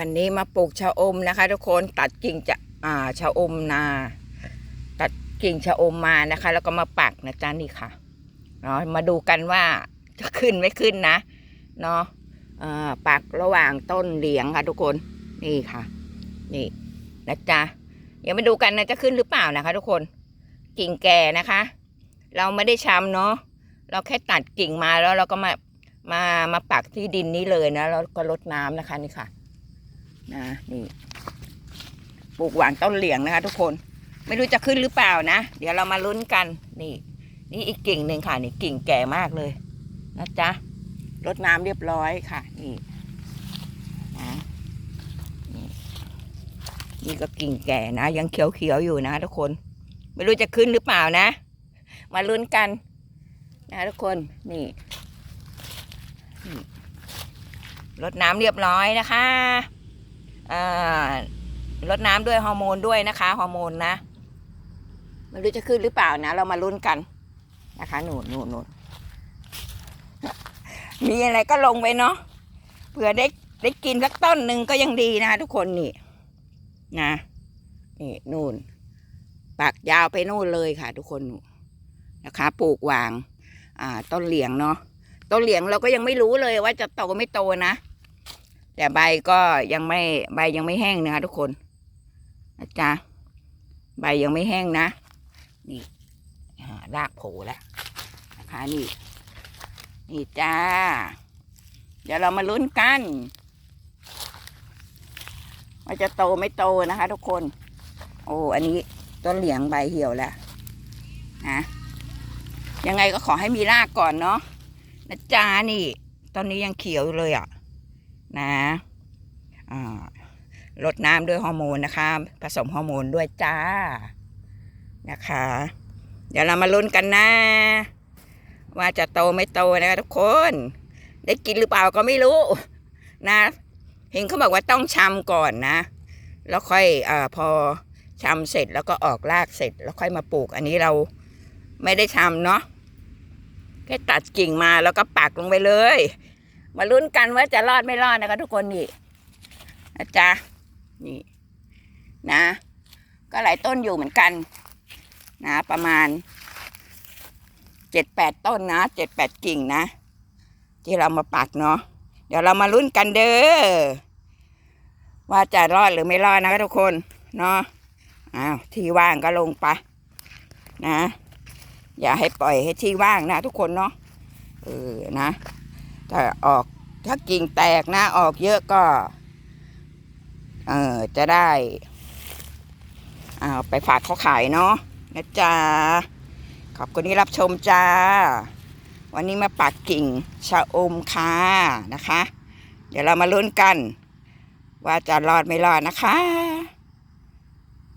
วันนี้มาปลูกชะอมนะคะ ทุกคนตัดกิ่งจะอ่าชะอมนา ตัดกิ่งชะอมมานะคะ แล้วก็มาปักนะจ๊ะนี่ค่ะเนาะมาดูกันว่าจะขึ้นไม่ขึ้นนะเนาะอ่อปักระหว่างต้นเหลียงค่ะ ทุกคนนี่ค่ะ นี่นะจ๊ะเดี๋ยวมาดูกันนะจะขึ้นหรือเปล่านะคะ ทุกคนกิ่งแก่นะคะ เราไม่ได้ชำเนาะเราแค่ตัดกิ่งมาแล้วเราก็มามามาปักที่ดินนี้เลยนะแล้วก็รดน้ำนะคะนี่ค่ะ นะนี่ปลูกหวานต้นเหลียงนะคะ ทุกคนไม่รู้จะขึ้นหรือเปล่านะ เดี๋ยวเรามาลุ้นกันนี่ นี่อีกกิ่งหนึ่งค่ะ นี่กิ่งแก่มากเลยนะจ๊ะรดน้ำเรียบร้อยค่ะ นี่นะนี่ก็กิ่งแก่นะ ยังเขียวๆอยู่นะ ทุกคน ไม่รู้จะขึ้นหรือเปล่านะ มาลุ้นกันนะทุกคนนี่รดน้ำเรียบร้อยนะคะ ลดน้ำด้วยฮอร์โมนด้วยนะคะฮอร์โมนนะไม่รู้จะขึ้นหรือเปล่านะ เรามาลุ้นกันนะคะหนูหนูหนูมีอะไรก็ลงไปเนาะเผื่อได้ได้กินสักต้นหนึ่งก็ยังดีนะคะทุกคนนี่นะนี่นู่น ปากยาวไปนู่นเลยค่ะ ทุกคนหนูนะคะ ปลูกวาง อ่า ต้นเหลียงเนาะต้นเหลียงเราก็ยังไม่รู้เลยว่าจะโตไม่โตนะ แต่ใบก็ยังไม่ใบยังไม่แห้งนะคะทุกคนนะจ๊ะใบยังไม่แห้งนะ นี่รากโผล่แล้วนะคะนี่ นี่จ้า เดี๋ยวเรามาลุ้นกันว่าจะโตไม่โตนะคะ ทุกคน โอ้อันนี้ต้นเหลียงใบเหี่ยวแล้วนะยังไงก็ขอให้มีรากก่อนเนาะนะจ๊ะนี่ ตอนนี้ยังเขียวเลยอะ นะลดน้ำด้วยฮอร์โมนนะคะ ผสมฮอร์โมนด้วยจ้านะคะ เดี๋ยวเรามาลุ้นกันนะ ว่าจะโตไม่โตนะคะทุกคน ได้กินหรือเปล่าก็ไม่รู้นะเห็นเขาบอกว่าต้องชำก่อนนะ แล้วค่อยอพอชำเสร็จแล้วก็ออกรากเสร็จ แล้วค่อยมาปลูก อันนี้เราไม่ได้ชำเนาะแค่ตัดกิ่งมาแล้วก็ปักลงไปเลย มาลุ้นกันว่าจะรอดไม่รอดนะคะทุกคนนี่นะจ๊ะนี่นะ ก็หลายต้นอยู่เหมือนกัน นะ ประมาณเจ็ดแปดต้นนะเจ็ดแปดกิ่งนะ ที่เรามาปักเนาะเดี๋ยวเรามาลุ้นกันเด้อว่าจะรอดหรือไม่รอดนะคะทุกคนเนาะอ้าวที่ว่างก็ลงไปนะ อย่าให้ปล่อยให้ที่ว่างนะทุกคนเนาะเออนะ ถ้าออกถ้ากิ่งแตกนะ ออกเยอะก็เออจะได้เอาไปฝากเขาขายเนาะนะจ๊ะขอบคุณที่รับชมจ้า วันนี้มาปักกิ่งชะอมค่ะนะคะ เดี๋ยวเรามาลุ้นกัน ว่าจะรอดไม่รอดนะคะ